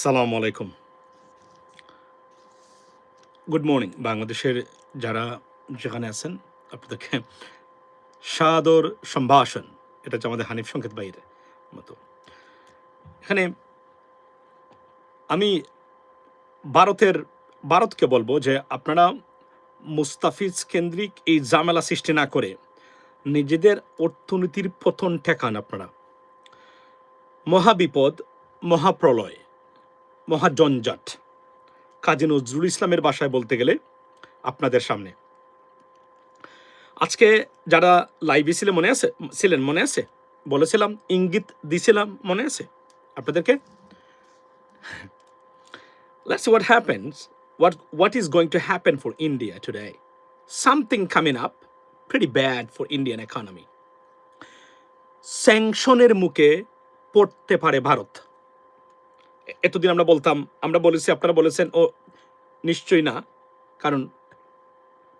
আসসালামু আলাইকুম। Good morning বাংলাদেশের যারা যেখানে আছেন, আপনাদেরকে সাদর সম্ভাষণ, এটা হচ্ছে আমাদের হানিফ সংকেত বাইরে মতো। এখানে আমি ভারতের, ভারতকে বলব যে আপনারা মুস্তাফিজ কেন্দ্রিক এই জামেলা সৃষ্টি না করে নিজেদের অর্থনীতির পতন ঠেকান আপনারা। মহাবিপদ, মহাপ্রলয়। মহাজঞ্জট। কাজী নজরুল ইসলামের বাসায় বলতে গেলে আপনাদের সামনে। আজকে যারা লাইভে ছিলেন, মনে আছে? ছিলেন, মনে আছে? বলেছিলাম, ইঙ্গিত দিছিলাম, মনে আছে? আপনাদেরকে? Let's what happens what what is going to happen for India today something coming up very bad for Indian economy স্যাংশনের মুখে পড়তে পারে ভারত। এতদিন আমরা বলতাম, আমরা বলেছি, আপনারা বলেছেন, ও, নিশ্চয়ই না। কারণ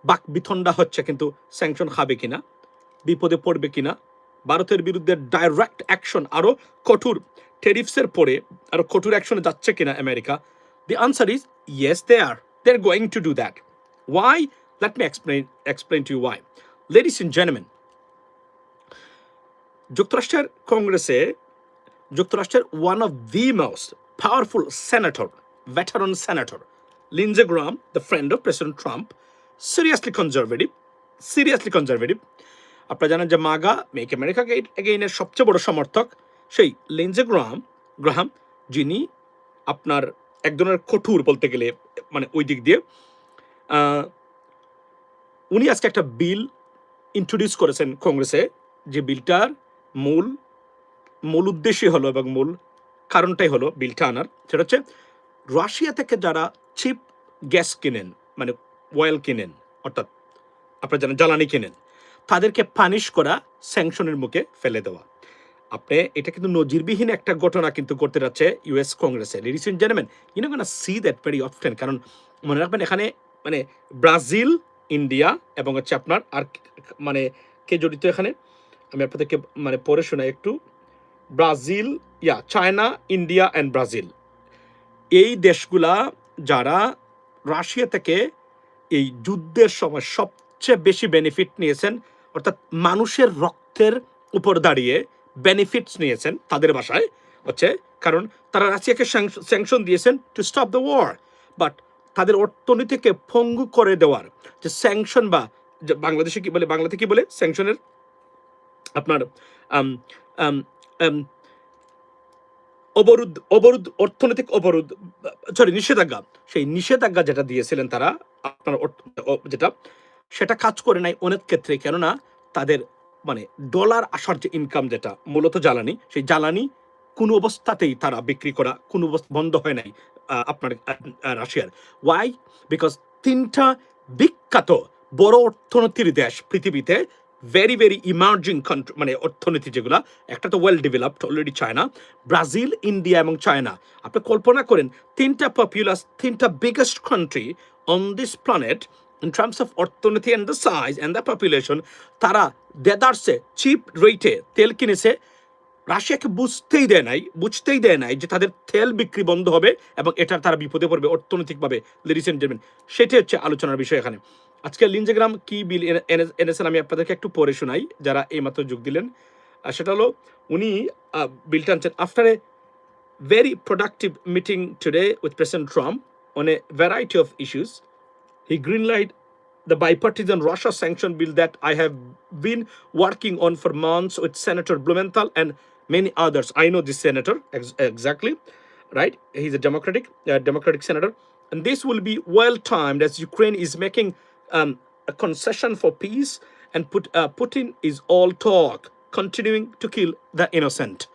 বাক বিথন্ডা হচ্ছে কিন্তু স্যাংশন খাবে কিনা, বিপদে পড়বে কিনা, ভারতের বিরুদ্ধে ডাইরেক্ট অ্যাকশন আরও কঠোর টেরিফসের পরে আরও কঠোর অ্যাকশনে যাচ্ছে কিনা America? The answer is yes they are they are going to do that why let me explain explain to why ladies in gentleman যুক্তরাষ্ট্রের কংগ্রেসে, যুক্তরাষ্ট্রের one of the most powerful senator veteran senator Lindsey Graham, the friend of President Trump, seriously conservative, seriously conservative. আপনারা জানেন যে MAGA make America এগেইনের সবচেয়ে বড় সমর্থক সেই লিঞ্জে গ্রাহাম গ্রাহাম যিনি আপনার এক ধরনের কঠোর বলতে গেলে মানে ওই দিক দিয়ে উনি আজকে একটা বিল ইন্ট্রোডিউস করেছেন কংগ্রেসে যে বিলটার মূল মূল উদ্দেশ্যই হলো এবং মূল কারণটাই হলো বিলটা আনার সেটা হচ্ছে রাশিয়া থেকে যারা চিপ গ্যাস কিনেন মানে অয়েল কিনেন, অর্থাৎ আপনারা যারা জ্বালানি কিনেন, তাদেরকে পানিশ করা স্যাংশনের মুখে ফেলে দেওয়া। আপনি এটা কিন্তু নজিরবিহীন একটা ঘটনা কিন্তু করতে যাচ্ছে ইউএস কংগ্রেসে। Ladies and gentleman you know gonna see that very often কারণ মনে রাখবেন এখানে মানে ব্রাজিল, ইন্ডিয়া এবং হচ্ছে আপনার আর মানে কে জড়িত এখানে? আমি আপনাদেরকে মানে পড়ে শোনাই একটু। Brazil, yeah, China, India and Brazil. এই দেশগুলা যারা রাশিয়া থেকে এই যুদ্ধের সময় সবচেয়ে বেশি বেনিফিট নিয়েছেন, অর্থাৎ মানুষের রক্তের উপর দাঁড়িয়ে বেনিফিটস নিয়েছেন তাদের ভাষায় হচ্ছে কারণ তারা রাশিয়াকে স্যাংশন দিয়েছেন to stop the war but তাদের অর্থনীতিকে পঙ্গু করে দেওয়ার যে স্যাংশন বা বাংলাদেশে কি বলে, বাংলাতে কি বলে স্যাংশনের আপনার অবরোধ অবরোধ অর্থনৈতিক অবরোধ সরি নিষেধাজ্ঞা। সেই নিষেধাজ্ঞা যেটা দিয়েছিলেন তারা, আপনার যেটা, সেটা কাজ করে নাই অনেক ক্ষেত্রে, কেননা তাদের মানে ডলার আসার যে ইনকাম যেটা, মূলত জ্বালানি, সেই জ্বালানি কোনো অবস্থাতেই তারা বিক্রি করা, কোনো অবস্থা বন্ধ হয় নাই আপনার রাশিয়ার। ওয়াই বিকজ তিনটা বিখ্যাত বড় অর্থনীতির দেশ পৃথিবীতে ভেরি ভেরি ইমার্জিং কান্ট্রি মানে অর্থনীতি যেগুলা, একটা তো well developed already China Brazil India এবং চায়না আপনি কল্পনা করেন, তিনটা পপুলাস তিনটা biggest country on this planet in terms of অর্থনীতি and the size and the population তারা দেদারসে চিপ রেটে তেল কিনেছে। রাশিয়াকে বুঝতেই দেয় নাই, বুঝতেই দেয় নাই যে তাদের তেল বিক্রি বন্ধ হবে এবং এটার তারা বিপদে পড়বে অর্থনৈতিকভাবে। লেডিস এন্ড জেন্টলম্যান সেটাই হচ্ছে আলোচনার বিষয় এখানে। আজকে লিঞ্জেগ্রাম কি বিল এনে- এনে- এনেছেন আমি আপনাদেরকে একটু পড়ে শোনাই যারা এইমাত্র যোগ দিলেন আর সেটা হলো উনি আহ, বিলটা আনছেন after a very productive meeting today with President Trump on a variety of issues. He greenlighted the bipartisan Russia sanction bill that I have been working on for months with Senator Blumenthal and many others. I know this senator ex- exactly, right? He's a Democratic, uh, Democratic senator, and this will be well timed as Ukraine is making um, a concession for peace, and put, uh, Putin is all talk, continuing to kill the innocent.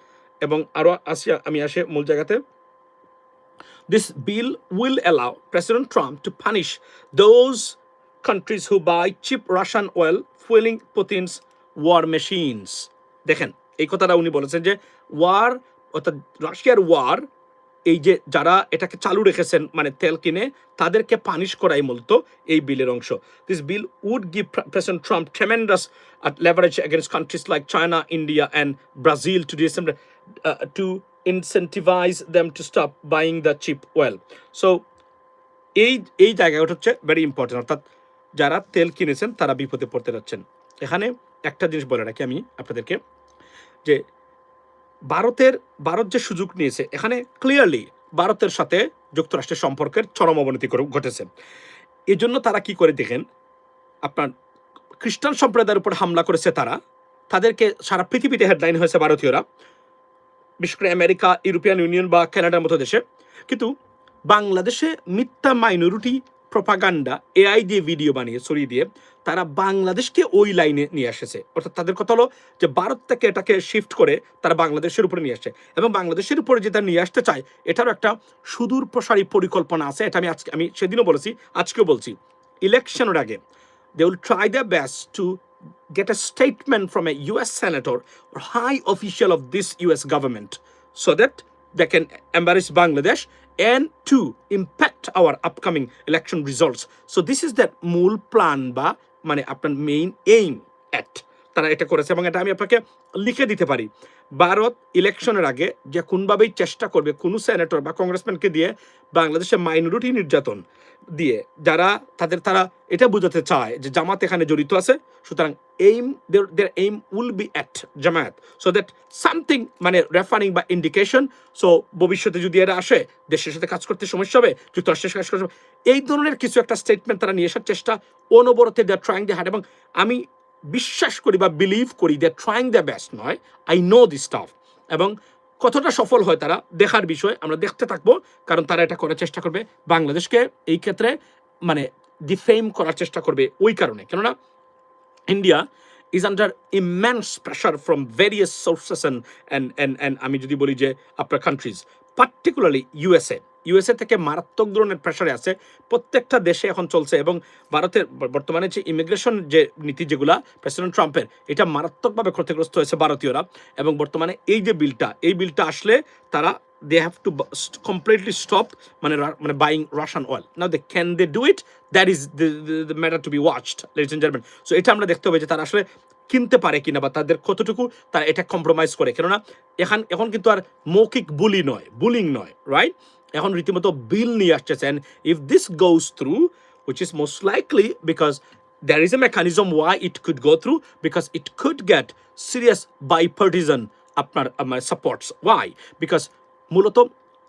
This bill will allow President Trump to punish those countries who buy cheap Russian oil fueling Putin's war machines. দেখেন এই কথাটা উনি বলেছেন যে war অর্থাৎ রাশিয়ার war এই যে যারা এটাকে চালু রেখেছেন মানে তেল কিনে তাদেরকে পানিশ করাই মূলত এই বিলের অংশ। This bill would give president Trump tremendous leverage against countries like China India and Brazil to uh, to incentivize them to stop buying the cheap oil so এই এই জায়গাটা হচ্ছে ভেরি ইম্পর্টেন্ট অর্থাৎ যারা তেল কিনেছেন তারা বিপদে পড়তে যাচ্ছেন। এখানে একটা জিনিস বলে রাখি আমি আপনাদেরকে যে ভারতের, ভারত যে সুযোগ নিয়েছে, এখানে ক্লিয়ারলি ভারতের সাথে যুক্তরাষ্ট্রের সম্পর্কের চরম অবনতি ঘটেছে। এই জন্য তারা কি করে দেখেন, আপনার খ্রিস্টান সম্প্রদায়ের উপর হামলা করেছে তারা, তাদেরকে সারা পৃথিবীতে হেডলাইন হয়েছে ভারতীয়রা, বিশেষ করে আমেরিকা, ইউরোপিয়ান ইউনিয়ন বা কানাডার মতো দেশে। কিন্তু বাংলাদেশে মিথ্যা মাইনরিটি প্রপাগান্ডা এআই দিয়ে ভিডিও বানিয়ে, ছড়িয়ে দিয়ে তারা বাংলাদেশকে ওই লাইনে নিয়ে এসেছে। অর্থাৎ তাদের কথা হলো যে ভারত থেকে এটাকে শিফট করে তারা বাংলাদেশের উপরে নিয়ে আসছে। এবং বাংলাদেশের উপরে যেটা নিয়ে আসতে চায়, এটারও একটা সুদূর প্রসারী পরিকল্পনা আছে, এটা আমি আজকে, আমি সেদিনও বলেছি, আজকেও বলছি। ইলেকশনের আগে they will try the best to get a statement from a US senator high official of this US government so that they can embarrass Bangladesh and to impact our upcoming election results so this is that মূল plan বা মানে আপনার main aim at তারা এটা করেছে এবং এটা আমি আপনাকে লিখে দিতে পারি। ভারত ইলেকশনের আগে যে কোনভাবেই চেষ্টা করবে কোনো সেনেটর বা কংগ্রেসম্যানকে দিয়ে বাংলাদেশে মাইনরিটি নির্যাতন দিয়ে যারা তাদের তারা এটা বোঝাতে চায় যে জামাত এখানে জড়িত আছে, সুতরাং aim there aim will be at Jamaat so that something মানে রেফারিং বা ইন্ডিকেশন সো ভবিষ্যতে যদি এরা আসে, দেশের সাথে কাজ করতে সমস্যা হবে, যুক্তরাষ্ট্রের সাথে কাজ করতে। এই ধরনের কিছু একটা স্টেটমেন্ট তারা নিয়ে আসার চেষ্টা, অনবরতে দেয়ার ট্রাইং দ্য হার্ড এবং আমি বিশ্বাস করি বা বিলিভ করি দ্য ট্রাইং দ্য বেস্ট নয় আই নো দি স্টাফ এবং কতটা সফল হয় তারা দেখার বিষয় আমরা দেখতে থাকব, কারণ তারা এটা করার চেষ্টা করবে। বাংলাদেশকে এই ক্ষেত্রে মানে ডিফেম করার চেষ্টা করবে ওই কারণে। কেননা India is under immense pressure from various sources and and and আমি যদি বলি যে আপনার কান্ট্রিজ পার্টিকুলারলি ইউএসএ ইউএসএ থেকে মারাত্মক ধরনের প্রেশারে আছে। প্রত্যেকটা দেশে এখন চলছে এবং ভারতের বর্তমানে যে ইমিগ্রেশন যে নীতি যেগুলা প্রেসিডেন্ট ট্রাম্পের এটা মারাত্মকভাবে ক্ষতিগ্রস্ত হয়েছে ভারতীয়রা। এবং বর্তমানে এই যে বিলটা এই বিলটা আসলে তারা they have to completely stop মানে মানে buying Russian oil now they can they do it that is the matter to be watched ladies and gentleman so এটা আমরা দেখতে হবে যে তারা আসলে কিনতে পারে কিনা বা তাদের কতটুকু তারা এটা কম্প্রোমাইজ করে। কেননা এখন এখন কিন্তু আর মৌখিক বুলি নয় বুলিং নয় রাইট এখন রীতিমতো বিল নিয়ে আসতেছেন if this goes through which is most likely because there is a mechanism why it could go through because it could get serious bipartisan আপনার সাপোর্টস ওয়াই বিকজ মূলত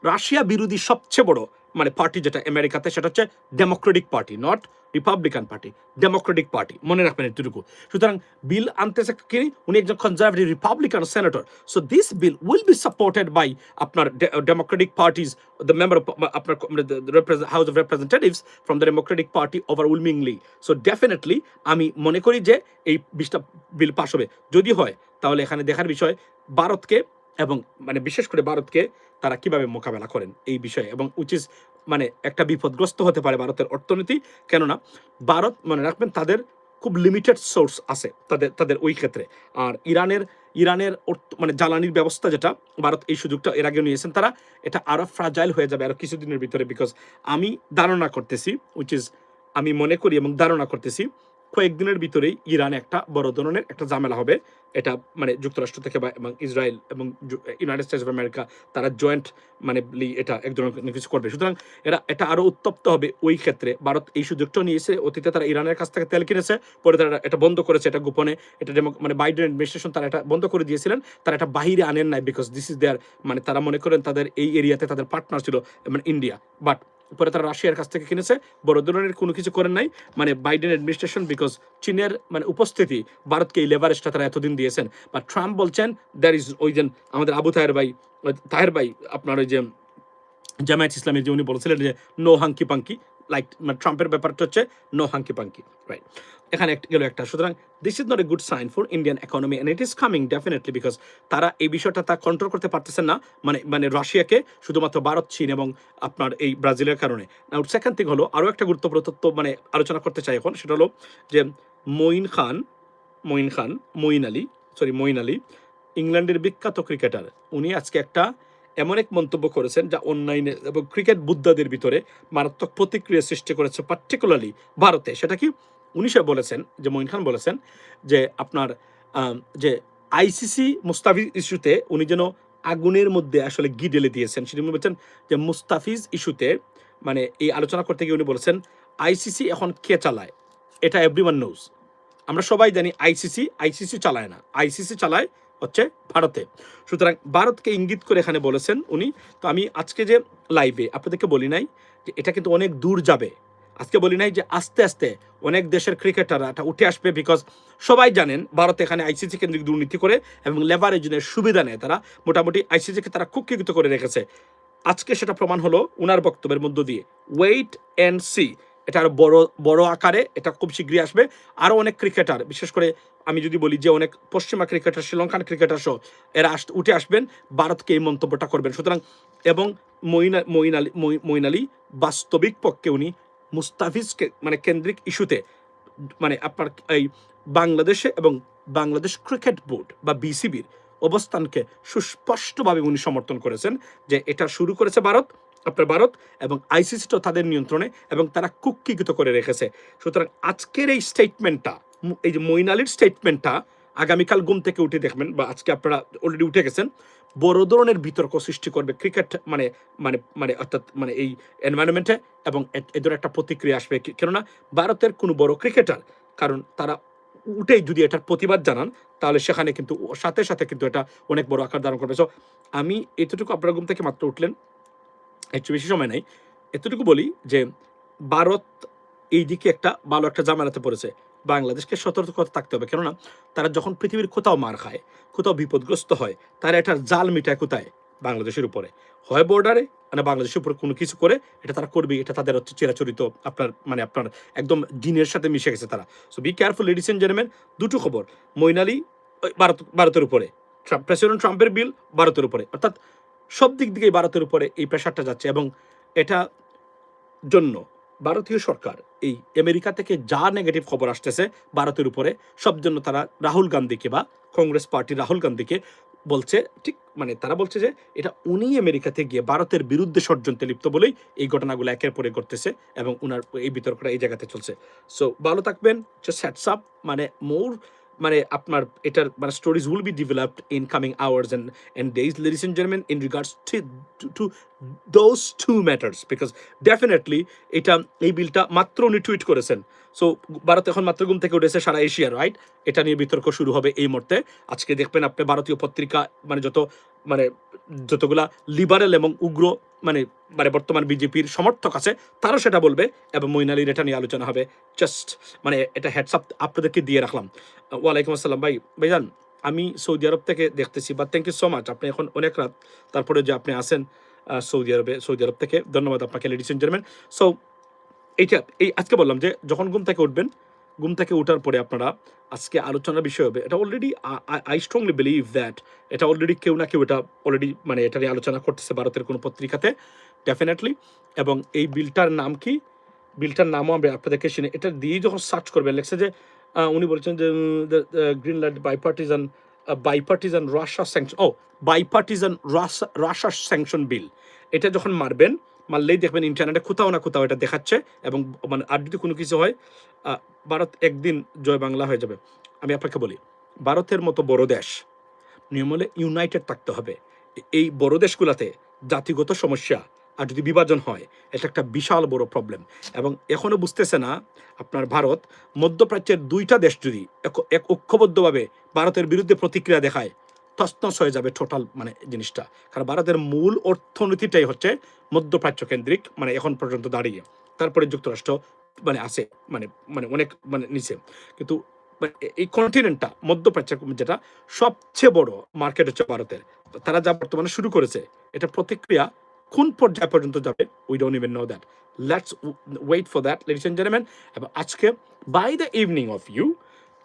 রাশিয়া বিরোধী সবচেয়ে বড় মানে পার্টি যেটা আমেরিকাতে সেটা হচ্ছে Democratic party not Republican party Democratic party মনে রাখবেন এটুকু সুতরাং বিল আনতেছে কি? উনি একজন conservative Republican senator so this bill will be supported by আপনার ডেমোক্রেটিক পার্টিজ দ্য মেম্বার আপনার House of Representatives from the Democratic party overwhelmingly so definitely আমি মনে করি যে এই বিশটা বিল পাশ হবে। যদি হয়, তাহলে এখানে দেখার বিষয়, ভারতকে এবং মানে বিশেষ করে ভারতকে তারা কীভাবে মোকাবেলা করেন এই বিষয়ে। এবং ইজ মানে একটা বিপদগ্রস্ত হতে পারে ভারতের অর্থনীতি। কেননা ভারত মনে রাখবেন তাদের খুব লিমিটেড সোর্স আছে তাদের তাদের ওই ক্ষেত্রে। আর ইরানের ইরানের মানে জ্বালানির ব্যবস্থা যেটা, ভারত এই সুযোগটা এর আগে নিয়েছেন, তারা এটা আরও ফ্রাজাইল হয়ে যাবে আরও কিছুদিনের ভিতরে। বিকজ আমি ধারণা করতেছি উইচ ইজ আমি মনে করি এবং ধারণা করতেছি কয়েকদিনের ভিতরেই ইরান একটা বড় ধরনের একটা ঝামেলা হবে। এটা মানে যুক্তরাষ্ট্র থেকে বা এবং ইসরায়েল এবং ইউনাইটেড স্টেটস অফ আমেরিকা তারা জয়েন্ট মানে এটা এক ধরনের কিছু করবে। সুতরাং এরা, এটা আরও উত্তপ্ত হবে ওই ক্ষেত্রে। ভারত এই সুযোগটা নিয়েছে, অতীতে তারা ইরানের কাছ থেকে তেল কিনেছে, পরে তারা এটা বন্ধ করেছে, এটা গোপনে, এটা মানে বাইডেন অ্যাডমিনিস্ট্রেশন তারা এটা বন্ধ করে দিয়েছিলেন। তারা এটা বাহিরে আনেন নাই বিকজ দিস ইজ দেয়ার মানে তারা মনে করেন তাদের এই এরিয়াতে তাদের পার্টনার ছিল মানে ইন্ডিয়া বাট পরে তারা রাশিয়ার কাছ থেকে কিনেছে। বড় ধরনের কোনো কিছু করেন নাই। মানে বাইডেন অ্যাডমিনিস্ট্রেশন বিকজ চীনের মানে উপস্থিতি ভারতকে এই লেভারেজটা তারা এতদিন দিয়েছেন। বা ট্রাম্প বলছেন দ্যার ইজ ওই যে আমাদের আবু তাহের ভাই তাহের ভাই, আপনার ওই যে জামায়াত ইসলামের যে উনি বলছিলেন যে নো হাঙ্কি পাঙ্কি লাইক মানে ট্রাম্পের ব্যাপারটা হচ্ছে নো হাঙ্কি পাঙ্কি রাইট এখানে গেল একটা। সুতরাং this is not a good sign for Indian economy and it is coming definitely because তারা এই বিষয়টা তা কন্ট্রোল করতে পারতেছেন না। মানে মানে রাশিয়াকে শুধুমাত্র ভারত, চীন এবং আপনার এই ব্রাজিলের কারণে। সেকেন্ড থিং হলো আরও একটা গুরুত্বপূর্ণ তথ্য মানে আলোচনা করতে চাই এখন, সেটা হলো যে মঈন খান মঈন খান, মঈন আলী সরি মঈন আলী, ইংল্যান্ডের বিখ্যাত ক্রিকেটার উনি আজকে একটা এমন এক মন্তব্য করেছেন যা অনলাইনে এবং ক্রিকেট বুদ্ধাদের ভিতরে মারাত্মক প্রতিক্রিয়া সৃষ্টি করেছে পার্টিকুলারলি ভারতে। সেটা কি? উনি সে বলেছেন, যে মঈন খান বলেছেন যে আপনার যে আইসিসি মুস্তাফিজ ইস্যুতে উনি যেন আগুনের মধ্যে আসলে গি ঢেলে দিয়েছেন। সেটি উনি বলছেন যে মুস্তাফিজ ইস্যুতে মানে এই আলোচনা করতে গিয়ে উনি বলেছেন আইসিসি এখন কে চালায়? এটা এভরিওয়ান নোজ আমরা সবাই জানি আইসিসি আইসিসি চালায় না। আইসিসি চালায় হচ্ছে ভারতে। সুতরাং ভারতকে ইঙ্গিত করে এখানে বলেছেন উনি। তো আমি আজকে যে লাইভে আপনাদেরকে বলি নাই যে এটা কিন্তু অনেক দূর যাবে। আজকে বলি নাই যে আস্তে আস্তে অনেক দেশের ক্রিকেটাররা এটা উঠে আসবে বিকজ সবাই জানেন ভারত এখানে আইসিসি কেন্দ্রিক দুর্নীতি করে এবং লেভারেজনের সুবিধা নেয় তারা। মোটামুটি আইসিসিকে তারা কুক্ষিগত করে রেখেছে। আজকে সেটা প্রমাণ হলো উনার বক্তব্যের মধ্য দিয়ে। ওয়েট অ্যান্ড সি এটা আরও বড় বড় আকারে এটা খুব শীঘ্রই আসবে। আরও অনেক ক্রিকেটার বিশেষ করে আমি যদি বলি যে অনেক পশ্চিমা ক্রিকেটার শ্রীলঙ্কান ক্রিকেটার সহ, এরা আস, উঠে আসবেন, ভারতকে এই মন্তব্যটা করবেন। সুতরাং, এবং মইনা মইন আলী মইন আলী বাস্তবিক পক্ষে উনি মুস্তাফিজকে মানে কেন্দ্রিক ইস্যুতে মানে আপনার এই বাংলাদেশে এবং বাংলাদেশ ক্রিকেট বোর্ড বা বিসিবির অবস্থানকে সুস্পষ্টভাবে উনি সমর্থন করেছেন যে এটা শুরু করেছে ভারত আপনার ভারত এবং আইসিসিটাও তাদের নিয়ন্ত্রণে এবং তারা কুক্ষিগত করে রেখেছে। সুতরাং আজকের এই স্টেটমেন্টটা এই যে মইন আলীর স্টেটমেন্টটা আগামীকাল ঘুম থেকে উঠে দেখবেন বা আজকে আপনারা অলরেডি উঠে গেছেন, বড় ধরনের বিতর্ক সৃষ্টি করবে ক্রিকেট মানে মানে মানে অর্থাৎ মানে এই এনভায়রনমেন্টে এবং এদের একটা প্রতিক্রিয়া আসবে। কেননা ভারতের কোনো বড় ক্রিকেটার কারণ তারা উঠেই যদি এটার প্রতিবাদ জানান, তাহলে সেখানে কিন্তু সাথে সাথে কিন্তু এটা অনেক বড় আকার ধারণ করবে। সো আমি এতটুকু আপনার ঘুম থেকে মাত্র উঠলেন। একটু বেশি সময় নাই, এতটুকু বলি যে ভারত এই দিকে একটা ভালো একটা জামালাতে পড়েছে। বাংলাদেশকে সতর্কতা থাকতে হবে। কেননা তারা যখন পৃথিবীর কোথাও মার খায়, কোথাও বিপদগ্রস্ত হয়, তারা এটার জাল মিটায় কোথায়? বাংলাদেশের উপরে। হয় বর্ডারে মানে বাংলাদেশের উপরে কোনো কিছু করে, এটা তারা করবে, এটা তাদের হচ্ছে চিরাচরিত আপনার মানে আপনার একদম দিনের সাথে মিশে গেছে তারা। So be careful ladies and gentleman দুটো খবর। মৈনালি ভারত, ভারতের উপরে। প্রেসিডেন্ট ট্রাম্পের বিল ভারতের উপরে। অর্থাৎ সব দিক দিকেই ভারতের উপরে এই প্রেশারটা যাচ্ছে এবং এটা জন্য ভারতীয় সরকার এই আমেরিকা থেকে যা নেগেটিভ খবর আসতেছে ভারতের উপরে, সব জন্য তারা রাহুল গান্ধীকে বা কংগ্রেস পার্টি রাহুল গান্ধীকে বলছে, ঠিক মানে তারা বলছে যে এটা উনি আমেরিকাতে গিয়ে ভারতের বিরুদ্ধে ষড়যন্ত্রে লিপ্ত বলেই এই ঘটনাগুলো একের পরে করতেছে এবং উনার এই বিতর্কটা এই জায়গাতে চলছে। সো ভালো থাকবেন জাস্ট মানে মোর মানে আপনার এটার মানে stories will be developed in coming hours and and days ladies and gentleman in regards to those two matters because definitely এটা, এই বিলটা মাত্র উনি টুইট করেছেন। সো ভারত এখন মাত্র ঘুম থেকে উঠেছে সারা এশিয়া রাইট এটা নিয়ে বিতর্ক শুরু হবে এই মুহূর্তে। আজকে দেখবেন আপনি ভারতীয় পত্রিকা মানে যত মানে যতগুলা লিবারেল এবং উগ্র মানে মানে বর্তমান বিজেপির সমর্থক আছে, তারা সেটা বলবে, এবং মইনালির এটা নিয়ে আলোচনা হবে। জাস্ট মানে এটা হেডসআপ আপনাদেরকে দিয়ে রাখলাম। ওয়ালাইকুম আসসালাম ভাই। ভাইজান, আমি সৌদি আরব থেকে দেখতেছি বা থ্যাংক ইউ সো মাচ আপনি এখন অনেক রাত, তারপরে যে আপনি আসেন সৌদি আরবে, সৌদি আরব থেকে, ধন্যবাদ আপনাকে লেডিস এন্ড জেন্টলম্যান সো এইটা, এই আজকে বললাম যে, যখন ঘুম থেকে উঠবেন, ঘুম থেকে ওঠার পরে আপনারা আজকে আলোচনার বিষয় হবে। এটা already I strongly believe that এটা অলরেডি কেউ না কেউ এটা অলরেডি মানে এটা নিয়ে আলোচনা করতেছে ভারতের কোনো পত্রিকাতে ডেফিনেটলি এবং এই বিলটার নাম কি? বিলটার নামও আমরা আপনাদেরকে শুনে। এটা দিয়ে যখন সার্চ করবেন, লেখছে যে উনি বলছেন যে Greenland bipartisan bipartisan Russia sanction ও বাইপার্টিজান রাশা স্যাংশন বিল এটা যখন মারবেন, মারলেই দেখবেন ইন্টারনেটে কোথাও না কোথাও এটা দেখাচ্ছে এবং মানে আর যদি কোনো কিছু হয় ভারত একদিন জয় বাংলা হয়ে যাবে। আমি আপনাকে বলি, ভারতের মতো বড় দেশ, নিয়ম হলে ইউনাইটেড থাকতে হবে। এই বড় দেশগুলোতে জাতিগত সমস্যা আর যদি বিভাজন হয়, এটা একটা বিশাল বড় প্রবলেম এবং এখনও বুঝতেছে না আপনার ভারত, মধ্যপ্রাচ্যের দুইটা দেশ যদি এক- এক ঐক্যবদ্ধভাবে ভারতের বিরুদ্ধে প্রতিক্রিয়া দেখায় তসনস হয়ে যাবে টোটাল মানে জিনিসটা। কারণ ভারতের মূল অর্থনীতিটাই হচ্ছে মধ্যপ্রাচ্য কেন্দ্রিক মানে এখন পর্যন্ত দাঁড়িয়ে। তারপরে যুক্তরাষ্ট্র মানে আছে মানে মানে অনেক মানে নিচে। কিন্তু মানে এই কন্টিনেন্টটা মধ্যপ্রাচ্য যেটা, সবচেয়ে বড় মার্কেট হচ্ছে ভারতের। তারা যা বর্তমানে শুরু করেছে, এটা প্রতিক্রিয়া কোন পর্যায় পর্যন্ত যাবে we don't even know that let's wait for that ladies and gentleman এবং আজকে by the evening of you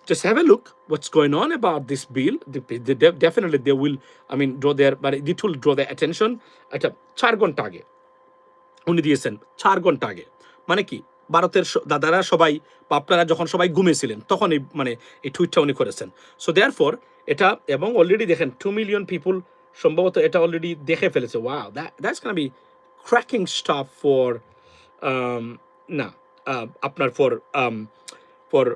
just have a look what's going bill. The- the- the- definitely they will, i mean, draw their but it will draw their attention. একটা চার ঘণ্টা আগে, উনি দিয়েছেন চার ঘণ্টা আগে। মানে কি, ভারতের দাদারা সবাই বা আপনারা যখন সবাই ঘুমিয়েছিলেন, তখন এই মানে এই টুইটটা উনি করেছেন। সো দেয়ার ফর এটা, এবং অলরেডি দেখেন টু মিলিয়ন পিপুল সম্ভবত এটা অলরেডি দেখে ফেলেছে। Wow that's can be cracking stuff for না আপনার for for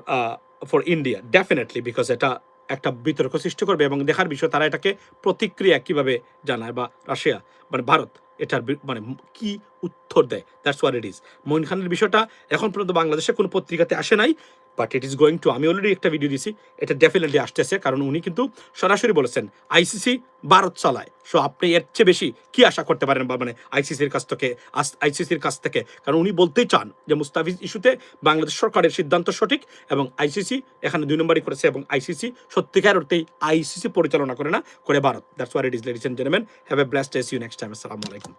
for India definitely because এটা একটা বিতর্ক সৃষ্টি করবে এবং দেখার বিষয় তারা এটাকে প্রতিক্রিয়া কীভাবে জানায় বা রাশিয়া মানে ভারত, এটার মানে কি উত্তর দেয়। That's where it is Moin খানের বিষয়টা এখন পর্যন্ত বাংলাদেশে কোনো পত্রিকাতে আসে নাই but it is going to আমি অলরেডি একটা ভিডিও দিছি, এটা ডেফিনেটলি আসতেছে, কারণ উনি কিন্তু সরাসরি বলেছেন আইসিসি ভারত চালায়। সো আপনি এর চেয়ে বেশি কি আশা করতে পারেন মানে আইসিসির কাছ থেকে আইসিসির কাছ থেকে? কারণ উনি বলতেই চান যে মুস্তাফিজ ইস্যুতে বাংলাদেশ সরকারের সিদ্ধান্ত সঠিক এবং আইসিসি এখানে দুই নম্বরই করেছে এবং আইসিসি সত্যিকার অর্থেই আইসিসি পরিচালনা করে না, করে Bharat. That's where it is ladies and gentleman have a blast see you next time আসসালামু আলাইকুম